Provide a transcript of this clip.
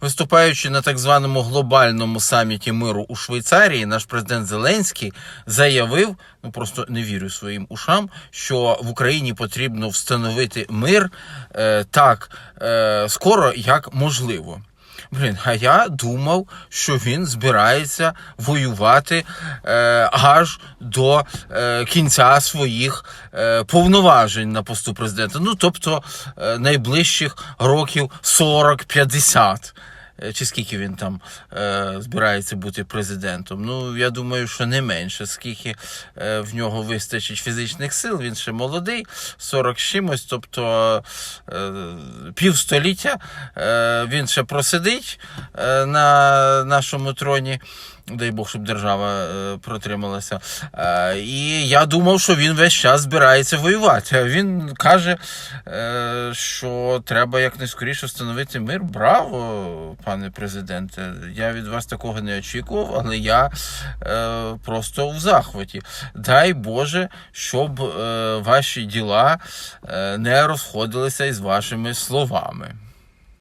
Виступаючи на так званому глобальному саміті миру у Швейцарії, наш президент Зеленський заявив, ну просто не вірю своїм ушам, що в Україні потрібно встановити мир е, так е, скоро, як можливо. Блін, а я думав, що він збирається воювати е, аж до е, кінця своїх е, повноважень на посту президента. Ну, тобто е, найближчих років 40-50. Е, Чи скільки він там е, збирається бути президентом? Ну, я думаю, що не менше, скільки е, в нього вистачить фізичних сил. Він ще молодий, 40 з чимось, тобто е, півстоліття е, він ще просидить е, на нашому троні. Дай Бог, щоб держава е, протрималася. Е, і я думав, що він весь час збирається воювати. Він каже, що треба якнайскоріше встановити мир. Браво, пане президенте. Я від вас такого не очікував, але я е, просто в захваті. Дай Боже, щоб е, ваші діла е, не розходилися із вашими словами.